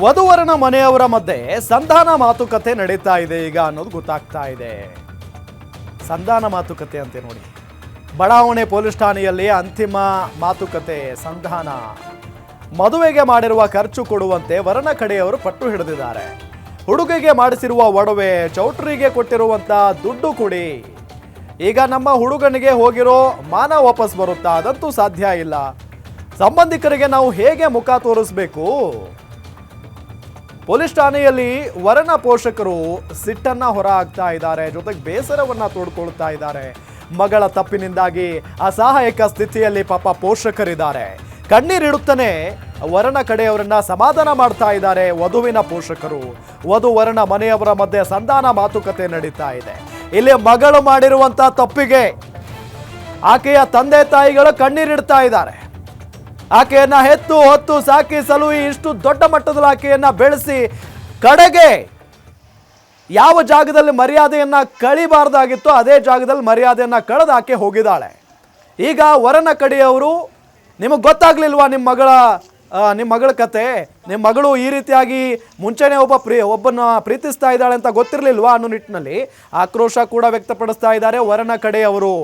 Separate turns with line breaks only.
ವಧುವರನ ಮನೆಯವರ ಮಧ್ಯೆ ಸಂಧಾನ ಮಾತುಕತೆ ನಡೀತಾ ಇದೆ ಈಗ ಅನ್ನೋದು ಗೊತ್ತಾಗ್ತಾ ಇದೆ. ಸಂಧಾನ ಮಾತುಕತೆ ಅಂತೆ ನೋಡಿ. ಬಡಾವಣೆ ಪೊಲೀಸ್ ಠಾಣೆಯಲ್ಲಿ ಅಂತಿಮ ಮಾತುಕತೆ, ಸಂಧಾನ. ಮದುವೆಗೆ ಮಾಡಿರುವ ಖರ್ಚು ಕೊಡುವಂತೆ ವರನ ಕಡೆಯವರು ಪಟ್ಟು ಹಿಡಿದಿದ್ದಾರೆ. ಹುಡುಗಿಗೆ ಮಾಡಿಸಿರುವ ಒಡವೆ, ಚೌಟ್ರಿಗೆ ಕೊಟ್ಟಿರುವಂತ ದುಡ್ಡು ಕೊಡಿ. ಈಗ ನಮ್ಮ ಹುಡುಗನಿಗೆ ಹೋಗಿರೋ ಮಾನ ವಾಪಸ್ ಬರುತ್ತಾ? ಅದಂತೂ ಸಾಧ್ಯ ಇಲ್ಲ. ಸಂಬಂಧಿಕರಿಗೆ ನಾವು ಹೇಗೆ ಮುಖ ತೋರಿಸ್ಬೇಕು? ಪೊಲೀಸ್ ಠಾಣೆಯಲ್ಲಿ ವರನ ಪೋಷಕರು ಸಿಟ್ಟನ್ನ ಹೊರ ಹಾಕ್ತಾ ಇದ್ದಾರೆ, ಜೊತೆಗೆ ಬೇಸರವನ್ನ ತೋಡ್ಕೊಳ್ತಾ ಇದ್ದಾರೆ. ಮಗಳ ತಪ್ಪಿನಿಂದಾಗಿ ಅಸಹಾಯಕ ಸ್ಥಿತಿಯಲ್ಲಿ ಪಾಪ ಪೋಷಕರಿದ್ದಾರೆ. ಕಣ್ಣೀರಿಡುತ್ತಾನೆ ವರನ ಕಡೆಯವರನ್ನ ಸಮಾಧಾನ ಮಾಡ್ತಾ ಇದ್ದಾರೆ ವಧುವಿನ ಪೋಷಕರು. ವಧು ವರನ ಮನೆಯವರ ಮಧ್ಯೆ ಸಂಧಾನ ಮಾತುಕತೆ ನಡೀತಾ ಇದೆ. ಇಲ್ಲಿ ಮಗಳು ಮಾಡಿರುವಂತ ತಪ್ಪಿಗೆ ಆಕೆಯ ತಂದೆ ತಾಯಿಗಳು ಕಣ್ಣೀರಿಡ್ತಾ ಇದ್ದಾರೆ. ಆಕೆಯನ್ನ ಹೆತ್ತು ಹೊತ್ತು ಸಾಕಿ ಸಲುಹಿ ಇಷ್ಟು ದೊಡ್ಡ ಮಟ್ಟದಲ್ಲಿ ಆಕೆಯನ್ನ ಬೆಳೆಸಿ ಕಡೆಗೆ ಯಾವ ಜಾಗದಲ್ಲಿ ಮರ್ಯಾದೆಯನ್ನ ಕಳಿಬಾರ್ದಾಗಿತ್ತು ಅದೇ ಜಾಗದಲ್ಲಿ ಮರ್ಯಾದೆಯನ್ನ ಕಳೆದು ಆಕೆ ಹೋಗಿದ್ದಾಳೆ. ಈಗ ವರನ ಕಡೆಯವರು, ನಿಮಗೆ ಗೊತ್ತಾಗ್ಲಿಲ್ವಾ ನಿಮ್ಮ ಮಗಳ ನಿಮ್ಮ ಮಗಳ ಕತೆ? ನಿಮ್ಮ ಮಗಳು ಈ ರೀತಿಯಾಗಿ ಮುಂಚೆನೆ ಒಬ್ಬ ಪ್ರೀ ಒಬ್ಬನ ಪ್ರೀತಿಸ್ತಾ ಇದ್ದಾಳೆ ಅಂತ ಗೊತ್ತಿರಲಿಲ್ವಾ ಅನ್ನೋ ನಿಟ್ಟಿನಲ್ಲಿ ಆಕ್ರೋಶ ಕೂಡ ವ್ಯಕ್ತಪಡಿಸ್ತಾ ಇದ್ದಾರೆ ವರನ ಕಡೆಯವರು.